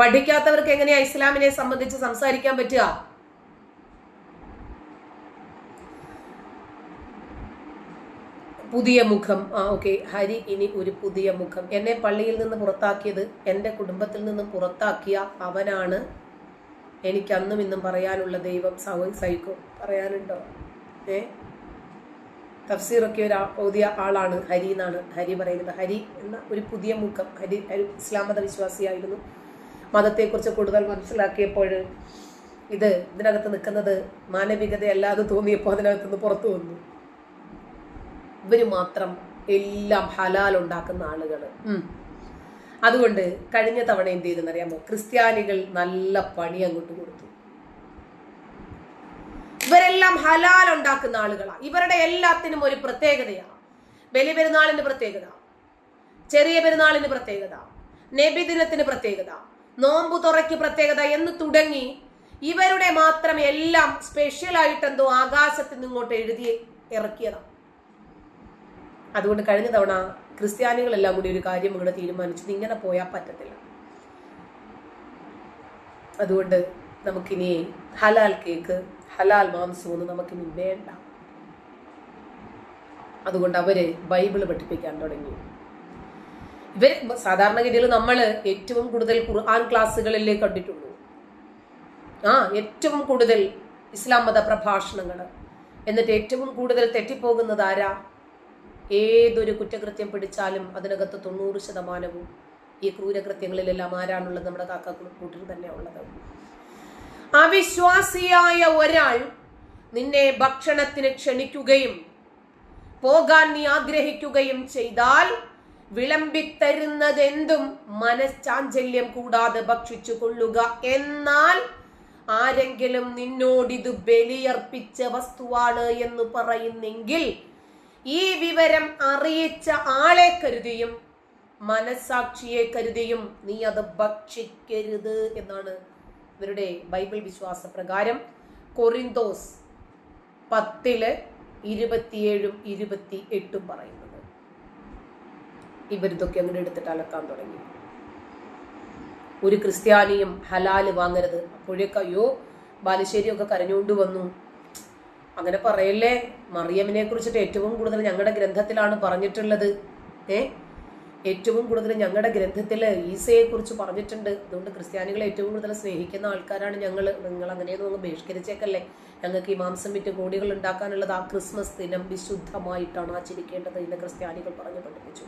പഠിക്കാത്തവർക്ക് എങ്ങനെയാ ഇസ്ലാമിനെ സംബന്ധിച്ച് സംസാരിക്കാൻ പറ്റുക? പുതിയ മുഖം. ആ ഓക്കെ. ഹരി ഇനി ഒരു പുതിയ മുഖം. എന്നെ പള്ളിയിൽ നിന്ന് പുറത്താക്കിയത് എന്റെ കുടുംബത്തിൽ നിന്ന് പുറത്താക്കിയ അവനാണ് എനിക്ക് അന്നും ഇന്നും പറയാനുള്ള ദൈവം. സഹോ സഹിക്കും പറയാനുണ്ടോ? ഏ? തഫ്സീറൊക്കെ ഒരു പുതിയ ആളാണ് ഹരി എന്നാണ് ഹരി പറയുന്നത്. ഹരി എന്ന ഒരു പുതിയ മുഖം. ഹരി ഒരു ഇസ്ലാം മത വിശ്വാസിയായിരുന്നു മതത്തെക്കുറിച്ച് കൂടുതൽ മനസ്സിലാക്കിയപ്പോൾ ഇത് ഇതിനകത്ത് നിൽക്കുന്നത് മാനവികതയല്ലാതെ തോന്നിയപ്പോൾ അതിനകത്ത് നിന്ന് പുറത്തു വന്നു. ഇവർ മാത്രം എല്ലാം ഹലാൽ ഉണ്ടാക്കുന്ന ആളുകൾ അതുകൊണ്ട് കഴിഞ്ഞ തവണ എന്ത് ചെയ്തെന്നറിയാമോ? ക്രിസ്ത്യാനികൾ നല്ല പണി അങ്ങോട്ട് കൊടുത്തു. ഇവരെല്ലാം ഹലാൽ ഉണ്ടാക്കുന്ന ആളുകളാണ് ഇവരുടെ എല്ലാത്തിനും ഒരു പ്രത്യേകതയാണ് വലിയ പെരുന്നാളിന് പ്രത്യേകത. ചെറിയ പെരുന്നാളിന് പ്രത്യേകത. നബിദിനത്തിന് പ്രത്യേകത. നോമ്പു തുറയ്ക്ക് പ്രത്യേകത എന്ന് തുടങ്ങി ഇവരുടെ മാത്രം എല്ലാം സ്പെഷ്യൽ ആയിട്ട് എന്തോ ആകാശത്ത് നിന്ന് ഇങ്ങോട്ട് എഴുതി ഇറക്കിയതാണ് അതുകൊണ്ട് കഴിഞ്ഞ തവണ ക്രിസ്ത്യാനികളെല്ലാം കൂടി ഒരു കാര്യം ഇവിടെ തീരുമാനിച്ചു. ഇങ്ങനെ പോയാൽ പറ്റത്തില്ല. അതുകൊണ്ട് നമുക്കിനി ഹലാൽ കേക്ക് ഹലാൽ മാംസമൊന്നും നമുക്കിനി വേണ്ട. അതുകൊണ്ട് അവർ ബൈബിൾ പഠിപ്പിക്കാൻ തുടങ്ങി. ഇവർ സാധാരണഗതിയിൽ നമ്മൾ ഏറ്റവും കൂടുതൽ ഖുർആൻ ക്ലാസ്സുകളിലേ കണ്ടിട്ടുള്ളൂ. ആ ഏറ്റവും കൂടുതൽ ഇസ്ലാം മത പ്രഭാഷണങ്ങൾ. എന്നിട്ട് ഏറ്റവും കൂടുതൽ തെറ്റിപ്പോകുന്നത് ആരാ? ഏതൊരു കുറ്റകൃത്യം പിടിച്ചാലും അതിനകത്ത് തൊണ്ണൂറ് ശതമാനവും ഈ ക്രൂരകൃത്യങ്ങളിലെല്ലാം ആരാണുള്ളത് നമ്മുടെ കാക്ക കൂട്ടിൽ തന്നെ ഉള്ളത്. അവിശ്വാസിയായ ഒരാൾ നിന്നെ ഭക്ഷണത്തിന് ക്ഷണിക്കുകയും പോകാൻ നീ ആഗ്രഹിക്കുകയും ചെയ്താൽ വിളമ്പിത്തരുന്നതെന്തും മനഃചാഞ്ചല്യം കൂടാതെ ഭക്ഷിച്ചു കൊള്ളുക. എന്നാൽ ആരെങ്കിലും നിന്നോടിത് ബലിയർപ്പിച്ച വസ്തുവാണ് എന്ന് പറയുന്നെങ്കിൽ ഈ വിവരം അറിയിച്ച ആളെ കരുതിയും മനസാക്ഷിയെ കരുതിയും നീ അത് ഭക്ഷിക്കരുത് എന്നാണ് ഇവരുടെ ബൈബിൾ വിശ്വാസ പ്രകാരം കൊറിന്തോസ് പത്തിൽ ഇരുപത്തിയേഴും ഇരുപത്തി എട്ടും പറയുന്നത്. ഇവരിതൊക്കെ അങ്ങോട്ട് എടുത്തിട്ട് അലക്കാൻ തുടങ്ങി. ഒരു ക്രിസ്ത്യാനിയും ഹലാൽ വാങ്ങരുത്. അപ്പോഴേക്ക് അയ്യോ ബാലുശ്ശേരിയൊക്കെ കരഞ്ഞുകൊണ്ട് വന്നു. അങ്ങനെ പറയല്ലേ മറിയമിനെ കുറിച്ചിട്ട് ഏറ്റവും കൂടുതൽ ഞങ്ങളുടെ ഗ്രന്ഥത്തിലാണ് പറഞ്ഞിട്ടുള്ളത്. ഏ? ഏറ്റവും കൂടുതൽ ഞങ്ങളുടെ ഗ്രന്ഥത്തിൽ ഈസയെ കുറിച്ച് പറഞ്ഞിട്ടുണ്ട്. അതുകൊണ്ട് ക്രിസ്ത്യാനികളെ ഏറ്റവും കൂടുതൽ സ്നേഹിക്കുന്ന ആൾക്കാരാണ് ഞങ്ങൾ നിങ്ങൾ അങ്ങനെയൊന്നും അങ്ങ് ബഹിഷ്കരിച്ചേക്കല്ലേ. ഞങ്ങൾക്ക് ഈ മാംസം വിറ്റ് കോടികൾ ഉണ്ടാക്കാനുള്ളത് ആ ക്രിസ്മസ് ദിനം വിശുദ്ധമായിട്ടാണ് ആചരിക്കേണ്ടത് എന്ന് ക്രിസ്ത്യാനികൾ പറഞ്ഞു പഠിപ്പിച്ചു.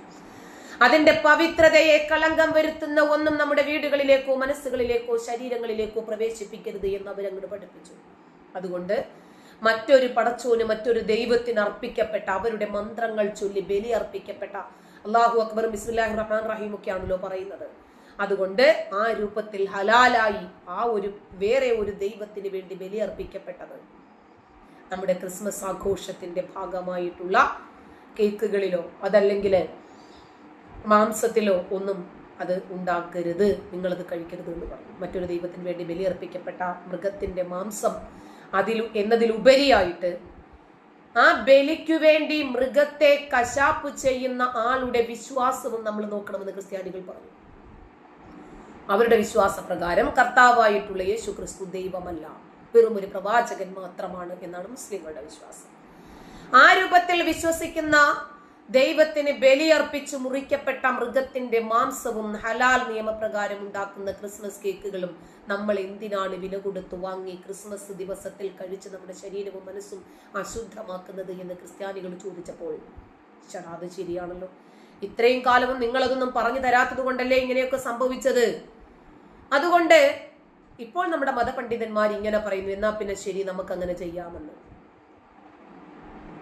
അതിന്റെ പവിത്രതയെ കളങ്കം വരുത്തുന്ന ഒന്നും നമ്മുടെ വീടുകളിലേക്കോ മനസ്സുകളിലേക്കോ ശരീരങ്ങളിലേക്കോ പ്രവേശിപ്പിക്കരുത് എന്ന് അവരങ്ങോട് പഠിപ്പിച്ചു. അതുകൊണ്ട് മറ്റൊരു പടച്ചോന് മറ്റൊരു ദൈവത്തിന് അർപ്പിക്കപ്പെട്ട അവരുടെ മന്ത്രങ്ങൾ ചൊല്ലി ബലി അർപ്പിക്കപ്പെട്ട അള്ളാഹു അക്ബർ ബിസ്മില്ലാഹി റഹ്മാൻ റഹീം ഒക്കെയാണല്ലോ പറയുന്നത്. അതുകൊണ്ട് ആ രൂപത്തിൽ ഹലാലായി ആ ഒരു വേറെ ഒരു ദൈവത്തിന് വേണ്ടി ബലി അർപ്പിക്കപ്പെട്ടത് നമ്മുടെ ക്രിസ്മസ് ആഘോഷത്തിന്റെ ഭാഗമായിട്ടുള്ള കേക്കുകളിലോ അതല്ലെങ്കിൽ മാംസത്തിലോ ഒന്നും അത് ഉണ്ടാക്കരുത്. നിങ്ങളത് കഴിക്കരുത് എന്ന് പറഞ്ഞു. മറ്റൊരു ദൈവത്തിന് വേണ്ടി ബലിയർപ്പിക്കപ്പെട്ട മൃഗത്തിന്റെ മാംസം അതിൽ എന്നതിലുപരിയായിട്ട് ആ ബലിക്കു വേണ്ടി മൃഗത്തെ കശാപ്പ് ചെയ്യുന്ന ആളുടെ വിശ്വാസവും നമ്മൾ നോക്കണമെന്ന് ക്രിസ്ത്യാനികൾ പറഞ്ഞു. അവരുടെ വിശ്വാസ പ്രകാരം കർത്താവായിട്ടുള്ള യേശു ക്രിസ്തു ദൈവമല്ല. വെറും ഒരു പ്രവാചകൻ മാത്രമാണ് എന്നാണ് മുസ്ലിങ്ങളുടെ വിശ്വാസം. ആ രൂപത്തിൽ വിശ്വസിക്കുന്ന ദൈവത്തിന് ബലിയർപ്പിച്ച് മുറിക്കപ്പെട്ട മൃഗത്തിന്റെ മാംസവും ഹലാൽ നിയമപ്രകാരം ഉണ്ടാക്കുന്ന ക്രിസ്മസ് കേക്കുകളും നമ്മൾ എന്തിനാണ് വില കൊടുത്ത് വാങ്ങി ക്രിസ്മസ് ദിവസത്തിൽ കഴിച്ച് നമ്മുടെ ശരീരവും മനസ്സും അശുദ്ധമാക്കുന്നത് എന്ന് ക്രിസ്ത്യാനികൾ ചോദിച്ചപ്പോൾ അത് ശരിയാണല്ലോ. ഇത്രയും കാലവും നിങ്ങളതൊന്നും പറഞ്ഞു തരാത്തത് കൊണ്ടല്ലേ ഇങ്ങനെയൊക്കെ സംഭവിച്ചത്? അതുകൊണ്ട് ഇപ്പോൾ നമ്മുടെ മതപണ്ഡിതന്മാർ ഇങ്ങനെ പറയുന്നു എന്നാ പിന്നെ ശരി നമുക്ക് അങ്ങനെ ചെയ്യാമെന്ന്.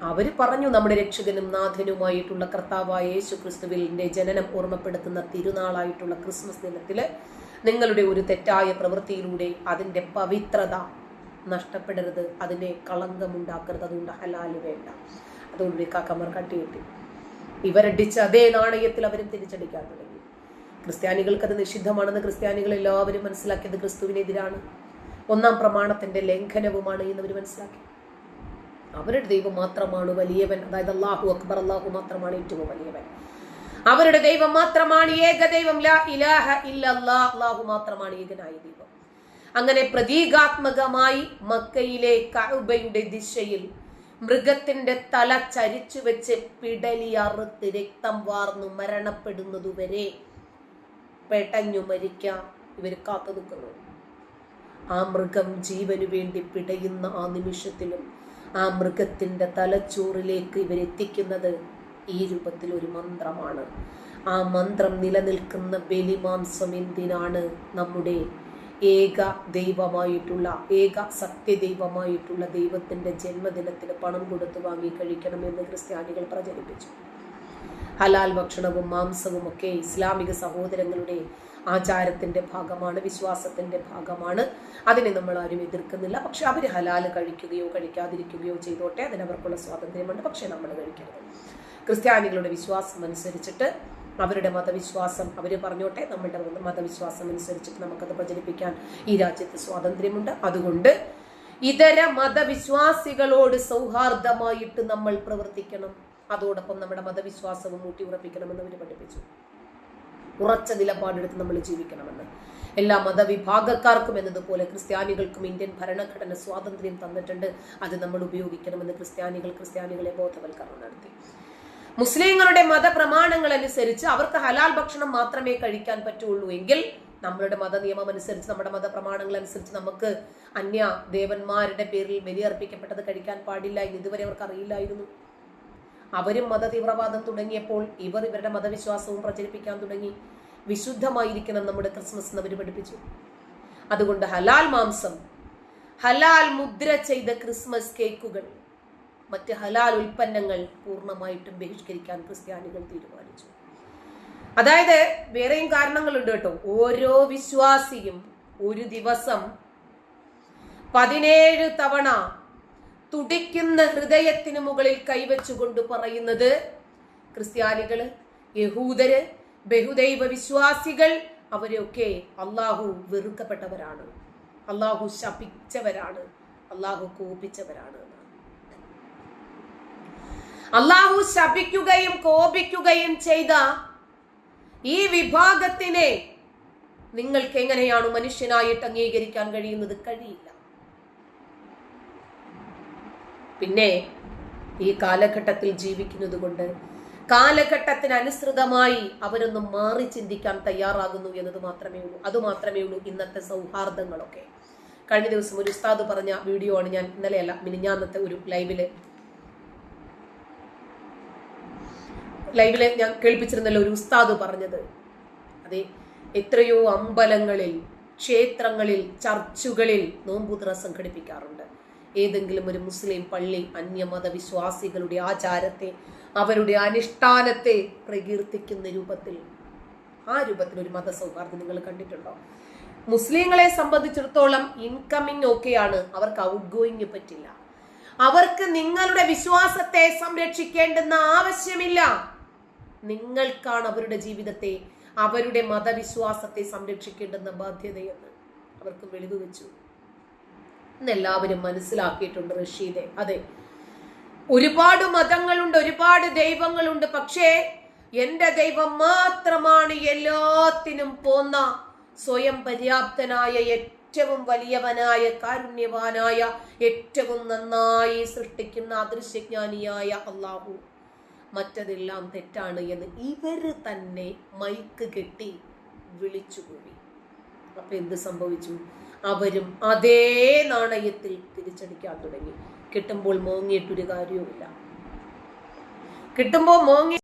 അവർ പറഞ്ഞു നമ്മുടെ രക്ഷകനും നാഥനുമായിട്ടുള്ള കർത്താവായ യേശു ക്രിസ്തുവിന്റെ ജനനം ഓർമ്മപ്പെടുത്തുന്ന തിരുനാളായിട്ടുള്ള ക്രിസ്മസ് ദിനത്തിൽ നിങ്ങളുടെ ഒരു തെറ്റായ പ്രവൃത്തിയിലൂടെ അതിന്റെ പവിത്രത നഷ്ടപ്പെടരുത് അതിനെ കളങ്കമുണ്ടാക്കരുത് അതുകൊണ്ട് ഹലാൽ വേണ്ട. അതുകൊണ്ട് കാക്കമാർ കട്ടിയിട്ട് ഇവരടിച്ച അതേ നാണയത്തിൽ അവരും തിരിച്ചടിക്കാൻ തുടങ്ങി. ക്രിസ്ത്യാനികൾക്ക് അത് നിഷിദ്ധമാണെന്ന് ക്രിസ്ത്യാനികൾ എല്ലാവരും മനസ്സിലാക്കിയത് ക്രിസ്തുവിനെതിരാണ്. ഒന്നാം പ്രമാണത്തിന്റെ ലംഘനവുമാണ് എന്ന് അവർ മനസ്സിലാക്കി. അവരുടെ ദൈവം മാത്രമാണ് വലിയവൻ. അതായത് അള്ളാഹു അക്ബർ അള്ളാഹു മാത്രമാണ് ഏറ്റവും വലിയവൻ. അവരുടെ ദൈവം മാത്രമാണ് ഏക ദൈവം. ലാ ഇലാഹ അള്ളാഹു മാത്രമാണ് ഏകനായ ദൈവം. അങ്ങനെ പ്രതീകാത്മകമായി മക്കയിലെ കഴുബയുടെ ദിശയിൽ മൃഗത്തിന്റെ തല ചരിച്ചു വെച്ച് പിടലി അറുത്ത് രക്തം വാർന്നു മരണപ്പെടുന്നതുവരെ പെട്ടഞ്ഞു മരിക്കാം ഇവർ കാത്തു നിൽക്കുന്നു ആ മൃഗം ജീവനു വേണ്ടി പിടയുന്ന ആ നിമിഷത്തിലും ആ മൃഗത്തിന്റെ തലച്ചോറിലേക്ക് ഇവരെത്തിക്കുന്നത് ഈ രൂപത്തിൽ ഒരു മന്ത്രമാണ്. ആ മന്ത്രം നിലനിൽക്കുന്ന ബലിമാംസം എന്തിനാണ്? നമ്മുടെ ഏക ദൈവമായിട്ടുള്ള ഏക സത്യദൈവമായിട്ടുള്ള ദൈവത്തിന്റെ ജന്മദിനത്തിന് പണം കൊടുത്ത് വാങ്ങി കഴിക്കണമെന്ന് ക്രിസ്ത്യാനികൾ പ്രചരിപ്പിച്ചു. ഹലാൽ ഭക്ഷണവും മാംസവും ഒക്കെ ഇസ്ലാമിക സഹോദരങ്ങളുടെ ആചാരത്തിന്റെ ഭാഗമാണ് വിശ്വാസത്തിന്റെ ഭാഗമാണ്. അതിനെ നമ്മൾ ആരും എതിർക്കുന്നില്ല. പക്ഷെ അവർ ഹലാൽ കഴിക്കുകയോ കഴിക്കാതിരിക്കുകയോ ചെയ്തോട്ടെ. അതിനവർക്കുള്ള സ്വാതന്ത്ര്യമുണ്ട്. പക്ഷെ നമ്മൾ കഴിക്കരുത്. ക്രിസ്ത്യാനികളുടെ വിശ്വാസം അനുസരിച്ചിട്ട് അവരുടെ മതവിശ്വാസം അവർ പറഞ്ഞോട്ടെ. നമ്മുടെ മതവിശ്വാസം അനുസരിച്ചിട്ട് നമുക്കത് പ്രചരിപ്പിക്കാൻ ഈ രാജ്യത്ത് സ്വാതന്ത്ര്യമുണ്ട്. അതുകൊണ്ട് ഇതര മതവിശ്വാസികളോട് സൗഹാർദ്ദമായിട്ട് നമ്മൾ പ്രവർത്തിക്കണം. അതോടൊപ്പം നമ്മുടെ മതവിശ്വാസവും ഊട്ടി ഉറപ്പിക്കണമെന്ന് അവർ പഠിപ്പിച്ചു. ഉറച്ച നിലപാടെടുത്ത് നമ്മൾ ജീവിക്കണമെന്ന്. എല്ലാ മതവിഭാഗക്കാർക്കും എന്നതുപോലെ ക്രിസ്ത്യാനികൾക്കും ഇന്ത്യൻ ഭരണഘടന സ്വാതന്ത്ര്യം തന്നിട്ടുണ്ട്. അത് നമ്മൾ ഉപയോഗിക്കണമെന്ന് ക്രിസ്ത്യാനികൾ ക്രിസ്ത്യാനികളെ ബോധവൽക്കരണം നടത്തി. മുസ്ലിങ്ങളുടെ മതപ്രമാണങ്ങൾ അനുസരിച്ച് അവർക്ക് ഹലാൽ ഭക്ഷണം മാത്രമേ കഴിക്കാൻ പറ്റുള്ളൂ എങ്കിൽ നമ്മളുടെ മത നിയമം അനുസരിച്ച് നമ്മുടെ മതപ്രമാണങ്ങൾ അനുസരിച്ച് നമുക്ക് അന്യ ദേവന്മാരുടെ പേരിൽ ബലിയർപ്പിക്കപ്പെട്ടത് കഴിക്കാൻ പാടില്ല ഇതുവരെ അവർക്ക് അറിയില്ലായിരുന്നു. അവരും മത തീവ്രവാദം തുടങ്ങിയപ്പോൾ ഇവർ ഇവരുടെ മതവിശ്വാസവും പ്രചരിപ്പിക്കാൻ തുടങ്ങി. വിശുദ്ധമായിരിക്കണം നമ്മുടെ ക്രിസ്മസ് എന്ന് അവർ പഠിപ്പിച്ചു. അതുകൊണ്ട് ഹലാൽ മാംസം ഹലാൽ മുദ്ര ചെയ്ത ക്രിസ്മസ് കേക്കുകൾ മറ്റ് ഹലാൽ ഉൽപ്പന്നങ്ങൾ പൂർണമായിട്ടും ബഹിഷ്കരിക്കാൻ ക്രിസ്ത്യാനികൾ തീരുമാനിച്ചു. അതായത് വേറെയും കാരണങ്ങളുണ്ട് കേട്ടോ. ഓരോ വിശ്വാസിയും ഒരു ദിവസം പതിനേഴ് തവണ തുടിക്കുന്ന ഹൃദയത്തിന് മുകളിൽ കൈവച്ചുകൊണ്ട് പറയുന്നത് ക്രിസ്ത്യാനികൾ യഹൂദര് ബഹുദൈവ വിശ്വാസികൾ അവരൊക്കെ അള്ളാഹു വെറുക്കപ്പെട്ടവരാണ്. അള്ളാഹു ശപിച്ചവരാണ്. അള്ളാഹു കോപിച്ചവരാണ് അള്ളാഹു ശപിക്കുകയും കോപിക്കുകയും ചെയ്ത ഈ വിഭാഗത്തിനെ നിങ്ങൾക്ക് എങ്ങനെയാണ് മനുഷ്യനായിട്ട് അംഗീകരിക്കാൻ കഴിയുന്നത്? കഴിയില്ല. പിന്നെ ഈ കാലഘട്ടത്തിൽ ജീവിക്കുന്നത് കൊണ്ട് കാലഘട്ടത്തിനനുസൃതമായി അവരൊന്നും മാറി ചിന്തിക്കാൻ തയ്യാറാകുന്നു എന്നത് മാത്രമേ ഉള്ളൂ. അത് മാത്രമേ ഉള്ളൂ ഇന്നത്തെ സൗഹാർദ്ദങ്ങളൊക്കെ. കഴിഞ്ഞ ദിവസം ഒരു ഉസ്താദ് പറഞ്ഞ വീഡിയോ ആണ് ഞാൻ ഇന്നലെയല്ല മിനിഞ്ഞാന്നത്തെ ഒരു ലൈവിൽ ലൈവിൽ ഞാൻ കേൾപ്പിച്ചിരുന്നല്ലോ ഒരു ഉസ്താദ് പറഞ്ഞത്. അതെ എത്രയോ അമ്പലങ്ങളിൽ ക്ഷേത്രങ്ങളിൽ ചർച്ചുകളിൽ നോമ്പുതിറ സംഘടിപ്പിക്കാറുണ്ട്. ഏതെങ്കിലും ഒരു മുസ്ലിം പള്ളി അന്യമത വിശ്വാസികളുടെ ആചാരത്തെ അവരുടെ അനുഷ്ഠാനത്തെ പ്രകീർത്തിക്കുന്ന രൂപത്തിൽ ആ രൂപത്തിൽ ഒരു മതസൗഹാർദ്ദം നിങ്ങൾ കണ്ടിട്ടുണ്ടോ? മുസ്ലിങ്ങളെ സംബന്ധിച്ചിടത്തോളം ഇൻകമിങ് ഒക്കെയാണ്. അവർക്ക് ഔട്ട് ഗോയിങ് പറ്റില്ല. അവർക്ക് നിങ്ങളുടെ വിശ്വാസത്തെ സംരക്ഷിക്കേണ്ടെന്ന ആവശ്യമില്ല. നിങ്ങൾക്കാണ് അവരുടെ ജീവിതത്തെ അവരുടെ മതവിശ്വാസത്തെ സംരക്ഷിക്കേണ്ടെന്ന ബാധ്യതയെന്ന് അവർക്ക് വെളിവ് വെച്ചു. എന്നെല്ലാവരും മനസ്സിലാക്കിയിട്ടുണ്ട് റഷീദെ. അതെ. ഒരുപാട് മതങ്ങളുണ്ട് ഒരുപാട് ദൈവങ്ങളുണ്ട് പക്ഷേ എന്റെ ദൈവം മാത്രമാണ് എല്ലാത്തിനും പോന്ന സ്വയം പര്യാപ്തനായ ഏറ്റവും വലിയവനായ കാരുണ്യവാനായ ഏറ്റവും നന്നായി സൃഷ്ടിക്കുന്ന അദൃശ്യജ്ഞാനിയായ അള്ളാഹു മറ്റതെല്ലാം തെറ്റാണ് എന്ന് ഇവർ തന്നെ മൈക്ക് കെട്ടി വിളിച്ചുകൂടി അപ്പൊ എന്ത് സംഭവിച്ചു? അവരും അതേ നാണയത്തിൽ തിരിച്ചടിക്കാൻ തുടങ്ങി. കിട്ടുമ്പോൾ മോങ്ങിയിട്ടൊരു കാര്യവുമില്ല. കിട്ടുമ്പോൾ മോങ്ങി